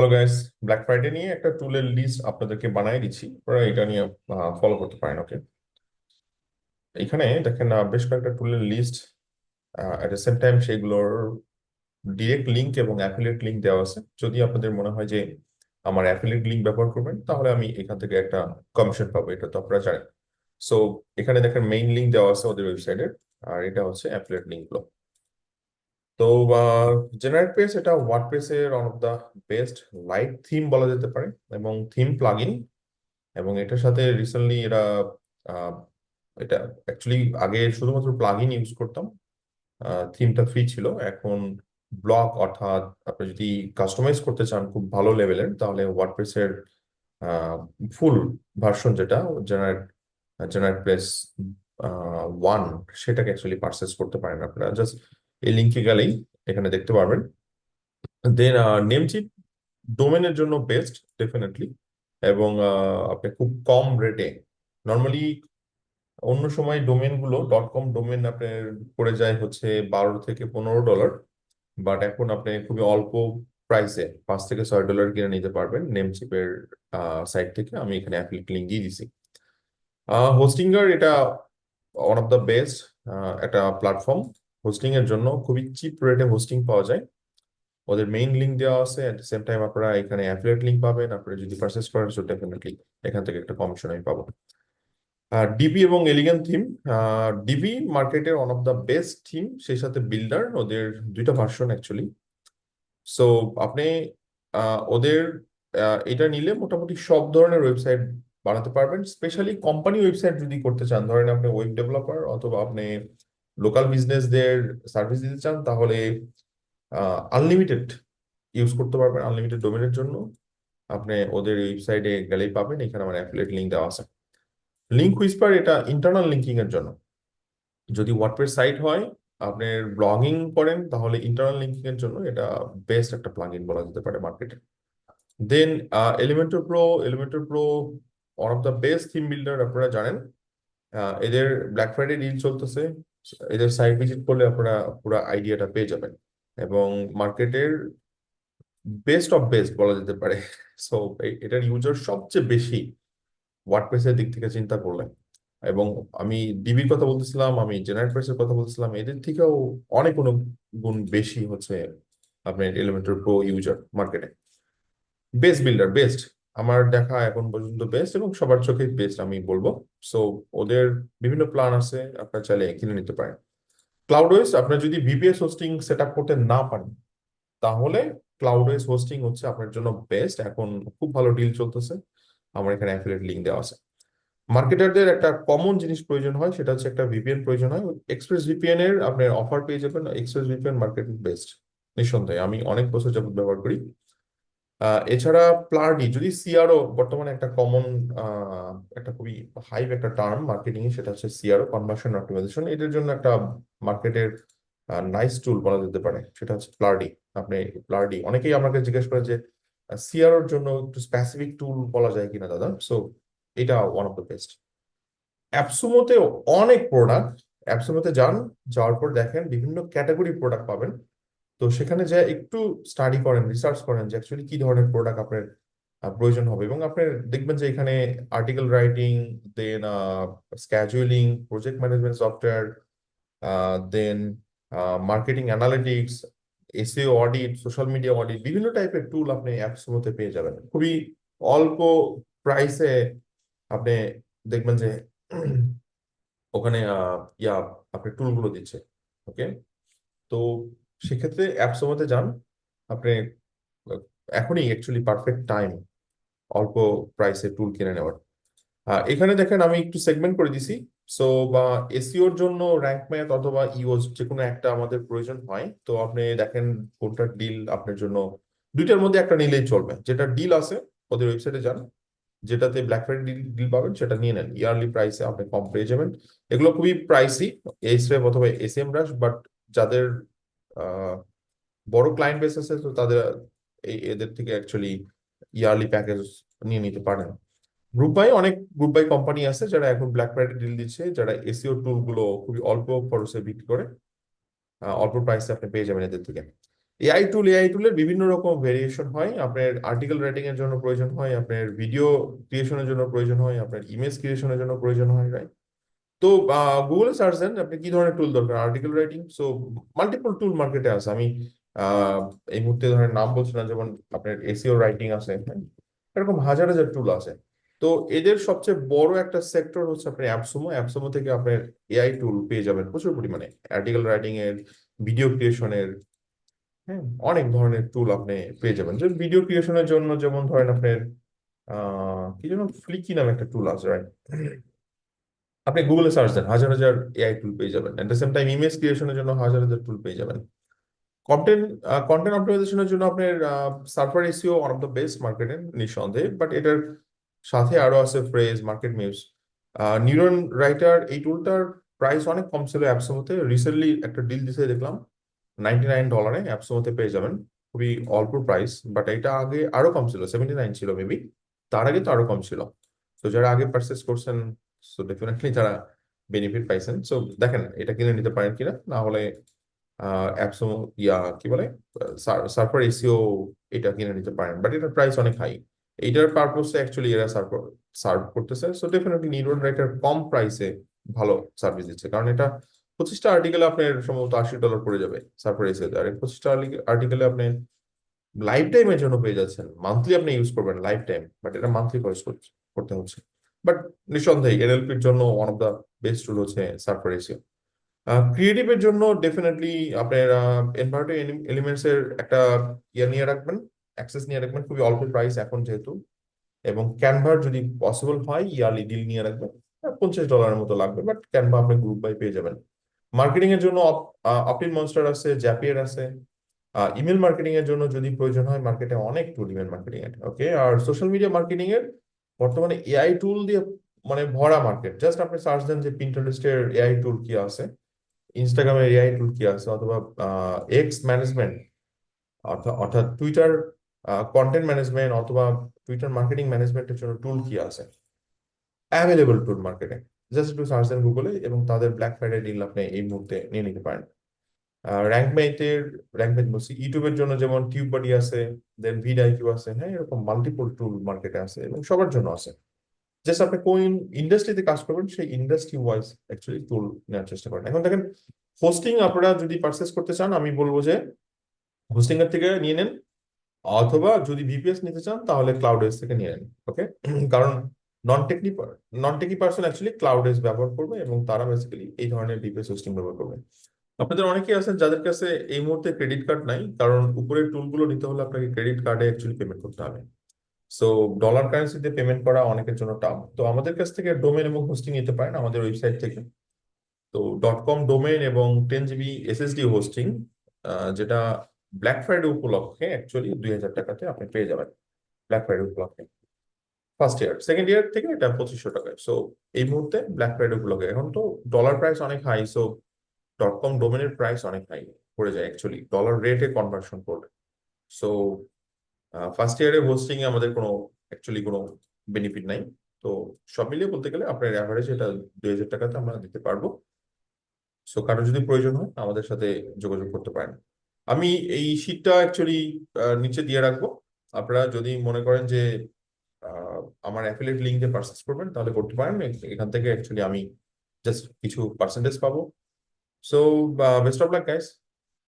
Hello guys black Friday নিয়ে একটা টুলের লিস্ট আপনাদেরকে বানিয়ে দিচ্ছি। আপনারা এটা নিয়ে ফলো করতে পারেন ওকে এখানে দেখেন বেশ কয়েকটা টুলের list at the same time সেগুলোর ডিরেক্ট লিঙ্ক এবং অ্যাফিলিয়েট লিঙ্ক দেওয়া আছে। যদি আপনাদের মনে হয় যে আমার অ্যাফিলিয়েট লিঙ্ক ব্যবহার করবেন, তাহলে আমি এখান থেকে একটা কমিশন পাবো, এটা তো আপনারা জানেন। সো এখানে দেখেন মেইন লিঙ্ক দেওয়া আছে ওদের ওয়েবসাইটের আর এটা হচ্ছে অ্যাফিলিয়েট লিঙ্কগুলো তো জেনারেট পেজ এটা ওয়ার্ডপ্রেসের one of the best light theme বলা যেতে পারে এবং থিম প্লাগইন এবং এটার সাথে রিসেন্টলি এরা এটা অ্যাকচুয়ালি আগে শুধুমাত্র প্লাগইন ইউজ করতাম। থিমটা ফ্রি ছিল। এখন ব্লক অর্থাৎ আপনি যদি কাস্টমাইজ করতে চান খুব ভালো লেভেলের তাহলে ওয়ার্ডপ্রেসের ফুল ভার্সন যেটা জেনারেট জেনারেট প্রেস ওয়ান সেটাকে অ্যাকচুয়ালি পারচেস করতে পারেন আপনারা। জাস্ট এই লিঙ্কে গেলেই এখানে দেখতে পারবেন। দেন নেমচিপ ডোমেনের জন্য বেস্ট ডেফিনেটলি এবং আপনি খুব কম রেটে নর্মালি অন্য সময় ডোমেনগুলো ডট কম ডোমেন আপনার পড়ে যায় হচ্ছে বারো থেকে পনেরো ডলার বাট এখন আপনি খুবই অল্প প্রাইসে পাঁচ থেকে ছয় ডলার কিনে নিতে পারবেন নেমচিপের সাইট থেকে। আমি এখানে অ্যাফিলিয়েট লিঙ্ক দিয়ে দিছি। হোস্টিঙ্গার এটা ওয়ান অফ দ্য বেস্ট একটা প্ল্যাটফর্ম হোস্টিং এর জন্য খুবই চিপ রেটে হোস্টিং পাওয়া যায়। ওদের মেইন লিঙ্ক দেওয়া আছে এট সেম টাইম আপনারা এখানে অ্যাফিলিয়েট লিঙ্ক পাবেন। আপনারা যদি পারচেস করেন সো ডেফিনেটলি এখান থেকে একটা কমিশন আমি পাবো। ডিবি এবং এলিগেন্ট থিম ডিবি মার্কেটের one of the best theme সেই সাথে বিল্ডার ওদের দুইটা ভার্সন অ্যাকচুয়ালি সো আপনি ওদের এটা নিলে মোটামুটি সব ধরনের ওয়েবসাইট বানাতে পারবেন। স্পেশালি কোম্পানি ওয়েবসাইট যদি করতে চান, ধরেন আপনি ওয়েব ডেভেলপার অথবা আপনি লোকাল বিজনেসদের সার্ভিস দিতে চান, তাহলে আনলিমিটেড ইউজ করতে পারবেন আনলিমিটেড ডোমেনের জন্য। আপনি ওদের ওয়েবসাইটে গেলেই পাবেন, এখানে আমার অ্যাফিলিয়েট লিঙ্ক দেওয়া আছে। লিঙ্ক হুইসপার এটা ইন্টারনাল লিঙ্কিং এর জন্য। যদি ওয়ার্ডপ্রেস সাইট হয়, আপনি ব্লগিং করেন, তাহলে ইন্টারনাল লিঙ্কিং এর জন্য এটা বেস্ট একটা প্লাগইন বলা যেতে পারে মার্কেটে then Elementor pro Elementor pro one of the best theme builder আপনারা জানেন। এদের ব্ল্যাক ফ্রাইডে ডিল চলতেছে। এদের সাইট ভিজিট করলে আপনারা পুরো আইডিয়াটা পেয়ে যাবেন। এবং মার্কেটের বেস্ট অফ বেস্ট বলা যেতে পারে। সো এটার ইউজার সবচেয়ে বেশি ওয়ার্ডপ্রেসের দিক থেকে চিন্তা করলে এবং আমি ডিবির কথা বলতেছিলাম, আমি জেনারেট প্রেসের কথা বলতেছিলাম, এদের থেকেও অনেক অনেক গুণ বেশি হচ্ছে আপনার এলিমেন্টর প্রো ইউজার মার্কেটে বেস্ট বিল্ডার বেস্ট আমার দেখা এখন পর্যন্ত বেস্ট এবং সবার চোখে বেস্ট আমি বলব। সো ওদের বিভিন্ন প্ল্যান আছে, আপনার চাইলে কিনে নিতে পারেন। ক্লাউডওয়েজ আপনার যদি ভিপিএস হোস্টিং সেট আপ করতে না পারেন, তাহলে ক্লাউডওয়েজ হোস্টিং হচ্ছে আপনার জন্য বেস্ট এখন খুব ভালো ডিল চলতেছে। আমার এখানে অ্যাফিলিয়েট লিঙ্ক দেওয়া আছে। মার্কেটারদের একটা কমন জিনিস প্রয়োজন হয়, সেটা হচ্ছে একটা ভিপিএন প্রয়োজন হয়। এক্সপ্রেস ভিপিএন এর আপনি অফার পেয়ে যাবেন। এক্সপ্রেস ভিপিএন মার্কেট বেস্ট নিঃসন্দেহে, আমি অনেক বছর যাবত ব্যবহার করি। এছাড়া প্লারডি যদি সিআরও বর্তমানে একটা কমন একটা খুবই হাইপ একটা টার্ম মার্কেটিং সেটা হচ্ছে সিআরও কনভার্সন অপটিমাইজেশন এটার জন্য একটা মার্কেটের নাইস টুল বলা যেতে পারে, সেটা হচ্ছে প্লারডি আপনি প্লারডি অনেকেই আমাকে জিজ্ঞেস করে যে সিআরওর জন্য একটু স্পেসিফিক টুল বলা যায় কিনা দাদা? সো এটা ওয়ান অফ দ্য বেস্ট অ্যাপসুমোতে অনেক প্রোডাক্ট অ্যাপসুমোতে যান, যাওয়ার পর দেখেন বিভিন্ন ক্যাটাগরি প্রোডাক্ট পাবেন। তো সেখানে যে একটু স্টাডি করেন রিসার্চ করেন যে অ্যাকচুয়ালি কি ধরনের প্রোডাক্ট আপনার প্রয়োজন হবে এবং আপনি দেখবেন যে এখানে article writing then scheduling project management software then marketing analytics SEO audit social media audit বিভিন্ন টাইপের টুল আপনি অ্যাপস মধ্যে পেয়ে যাবেন। খুবই অল্প প্রাইসে আপনি দেখবেন যে ওখানে ইয়া আপনি টুলগুলো দিচ্ছে ওকে তো সেক্ষেত্রে অ্যাপস মধ্যে যান। আপনি, এখনই অ্যাকচুয়ালি পারফেক্ট টাইম অল্প প্রাইসে টুল কিনে নেওয়ার। এখানে দেখেন আমি একটু সেগমেন্ট করে দিছি। সো বা এসিওর জন্য র্যাঙ্ক ম্যাথ অথবা ইওস যে কোনো একটা আমাদের প্রয়োজন হয়। তো আপনি দেখেন কোনটা ডিল আপনার জন্য, দুইটার মধ্যে একটা নিলেই চলবে। যেটা ডিল আছে, ওদের ওয়েবসাইটে যান। যেটাতে ব্ল্যাক ফ্রাইডে ডিল ডিল পাবেন, সেটা নিয়ে নেন। ইয়ারলি প্রাইসে আপনি কম পেয়ে যাবেন। এগুলো খুবই প্রাইসি এইচরেপ অথবা এসএম রাশ বাট যাদের বড় ক্লায়েন্ট বেস আছে, তো তাদের, এই এদের থেকে অ্যাকচুয়ালি ইয়ারলি প্যাকেজ নিয়ে নিতে পারেন। গ্রুপ বাই অনেক গ্রুপ বাই কোম্পানি আছে যারা এখন ব্ল্যাক ফ্রাইডে ডিল দিচ্ছে, যারা এসিও টুলগুলো খুবই অল্প খরচে বিক্রি করে অল্প প্রাইসে আপনি পেয়ে যাবেন এদের থেকে। এআই টুল এআই টুলের বিভিন্ন রকম ভেরিয়েশন হয়। আপনার আর্টিকেল রাইটিং এর জন্য প্রয়োজন হয়, আপনার ভিডিও ক্রিয়েশনের জন্য প্রয়োজন হয়, আপনার ইমেজ ক্রিয়েশনের জন্য প্রয়োজন হয় রাইট তো গুগলে সার্চ দেন, আপনি কি ধরনের টুল দরকার? Article writing so multiple tool মার্কেটে আছে। আমি এই মুহূর্তে ধরেন নাম বলছি না, যেমন আপনার এসিও রাইটিং আছে হ্যাঁ? এরকম হাজার হাজার টুল আছে। তো, এদের সবচেয়ে বড় একটা সেক্টর হচ্ছে আপনার অ্যাপসমো অ্যাপসমো থেকে আপনার এআই টুল পেয়ে যাবেন প্রচুর পরিমাণে। আর্টিকেল রাইটিং এর ভিডিও ক্রিয়েশনের হ্যাঁ? অনেক ধরনের টুল আপনি পেয়ে যাবেন। যে ভিডিও ক্রিয়েশনের জন্য যেমন ধরেন আপনার কি যেন ফ্লিকি নামে একটা টুল আছে রাইট আপনি গুগলে সার্চ দেন, হাজার হাজার এআই টুল পেয়ে যাবেন। At the same time image ক্রিয়েশনের জন্য হাজার হাজার টুল পেয়ে যাবেন। কন্টেন্ট কন্টেন্ট অপটিমাইজেশনের জন্য আপনার Surfer SEO one of the best মার্কেটে নিঃসন্দেহে বাট এটার সাথে আরও আছে Frase MarketMuse NeuronWriter এই টুলটার প্রাইস অনেক কম ছিল অ্যাপসমোতে রিসেন্টলি একটা ডিল দিতে দেখলাম নাইনটি নাইন ডলারে অ্যাপসমোতে পেয়ে যাবেন। খুবই অল্প প্রাইস বাট এটা আগে আরও কম ছিল সেভেন্টি নাইন ছিল মেবি তার আগে তো আরও কম ছিল। তো যারা আগে পারচেস করছেন সো ডেফিনেটলি তারা বেনিফিট পাইছেন সো দেখেন এটা কিনে নিতে পারেন কিনা, না হলে অ্যাপসো ইয়া, কি বলে সার্ফার এসিও এটা কিনে নিতে পারেন। বাট এটার প্রাইস অনেক হাই এইটার পারপোসে অ্যাকচুয়ালি এরা সার্ভ করতেছে। সো ডেফিনেটলি নিউরন রাইটার কম প্রাইসে ভালো সার্ভিস দিচ্ছে। কারণ এটা পঁচিশটা আর্টিকেলে আপনার সম্ভবত আশি ডলার পড়ে যাবে সার্ফার এসিওতে আর পঁচিশটা আর্টিকেলে আপনি লাইফ টাইমের জন্য পেয়ে যাচ্ছেন। মান্থলি আপনি ইউজ করবেন লাইফ টাইম বাট এটা মান্থলি খরচ করতে হচ্ছে। বাট নিঃসন্দেহে এনএলপির জন্য one of the best tool হচ্ছে সার্ফার এসিও ক্রিয়েটিভের জন্য ডেফিনেটলি আপনার এনভায়রনমেন্ট এলিমেন্টস এর একটা ইয়ে নিয়ে রাখবেন অ্যাক্সেস নিয়ে রাখবেন, খুবই অল্প প্রাইস এখন যেহেতু। এবং ক্যানভার যদি পসিবল হয় ইয়ারলি ডিল নিয়ে রাখবেন পঞ্চাশ ডলারের মতো লাগবে বাট ক্যানভা আপনি গ্রুপ বাই পেয়ে যাবেন। মার্কেটিং এর জন্য অপটিন মনস্টার আছে জ্যাপিয়ার আছে। ইমেল মার্কেটিং এর জন্য যদি প্রয়োজন হয় মার্কেটে অনেক টুল ইমেল মার্কেটিং এর ওকে আর সোশ্যাল মিডিয়া মার্কেটিং এর বর্তমানে এআই টুল দিয়ে মানে ভরা মার্কেট জাস্ট আপনি সার্চ দেন যে পিন্টারেস্টের এআই টুল কি আছে ইনস্টাগ্রামের এআই টুল কি আছে, অথবা এক্স ম্যানেজমেন্ট অর্থাৎ অর্থাৎ টুইটার কন্টেন্ট ম্যানেজমেন্ট অথবা টুইটার মার্কেটিং ম্যানেজমেন্টের জন্য টুল কি আছে। অ্যাভেলেবল টুল মার্কেটে জাস্ট একটু সার্চ দেন গুগলে এবং তাদের ব্ল্যাক ফ্রাইডে ডিল আপনি এই মুহূর্তে নিয়ে নিতে পারেন। র্যাঙ্ক মেটের র্যাঙ্ক বলছি, ইউটিউবের জন্য যেমন টিউব বডি আছে দেন ভিডআইকিউ আছে হ্যাঁ এরকম মাল্টিপল টুল মার্কেটে আছে এবং সবার জন্য আছে। জাস্ট আপনি কোন ইন্ডাস্ট্রিতে কাজ করবেন, সেই ইন্ডাস্ট্রি ওয়াইজ অ্যাকচুয়ালি টুল নেওয়ার চেষ্টা করেন। এখন দেখেন হোস্টিং আপনারা যদি পারচেস করতে চান, আমি বলব যে হোস্টিং এর থেকে নিয়ে নেন, অথবা যদি ভিপিএস নিতে চান, তাহলে ক্লাউড এস থেকে নিয়ে নেন ওকে কারণ non টেকনি non techie person actually Claude S ব্যবহার করবে এবং তারা বেসিক্যালি এই ধরনের ভিপিএস হোস্টিং ব্যবহার করবে। আপনাদের অনেকেই আছেন যাদের কাছে এই মুহূর্তে ক্রেডিট কার্ড নাই, কারণ উপরের টুলগুলো নিতে হলে আপনাকে ক্রেডিট কার্ডে অ্যাকচুয়ালি পেমেন্ট করতে হবে। সো ডলার কারেন্সিতে পেমেন্ট করা অনেকের জন্য টাফ তো আমাদের কাছ থেকে ডোমেন এবং হোস্টিং নিতে পারেন আমাদের ওয়েবসাইট থেকে। তো. ডট কম ডোমেন এবং টেন জিবি এসএসডি হোস্টিং যেটা ব্ল্যাক ফ্রাইডে উপলক্ষে অ্যাকচুয়ালি দুই হাজার টাকাতে আপনি পেয়ে যাবেন। ব্ল্যাক ফ্রাইডে উপলক্ষে। ফার্স্ট ইয়ার সেকেন্ড ইয়ার থেকে এটা পঁচিশশো টাকায়। সো এই মুহূর্তে ব্ল্যাক ফ্রাইডে উপলক্ষে। এখন তো ডলার প্রাইস অনেক হাই সো ডট কম ডোমেনের প্রাইস অনেক হাই পড়ে যায় অ্যাকচুয়ালি ডলার রেটে কনভার্সন করলে সো ফার্স্ট ইয়ারে হোস্টিং এ আমাদের কোনো অ্যাকচুয়ালি কোনো বেনিফিট নাই। তো সব মিলিয়ে বলতে গেলে আপনার অ্যাভারেজ এটা দুই হাজার টাকাতে আমরা দিতে পারব। সো কারও যদি প্রয়োজন হয়, আমাদের সাথে যোগাযোগ করতে পারেন। আমি এই শীটটা অ্যাকচুয়ালি নিচে দিয়ে রাখব। আপনারা যদি মনে করেন যে আমার অ্যাফিলিয়েট লিঙ্ক দিয়ে পারচেস করবেন, তাহলে করতে পারেন। এখান থেকে অ্যাকচুয়ালি আমি জাস্ট কিছু পার্সেন্টেজ পাবো। So best of luck guys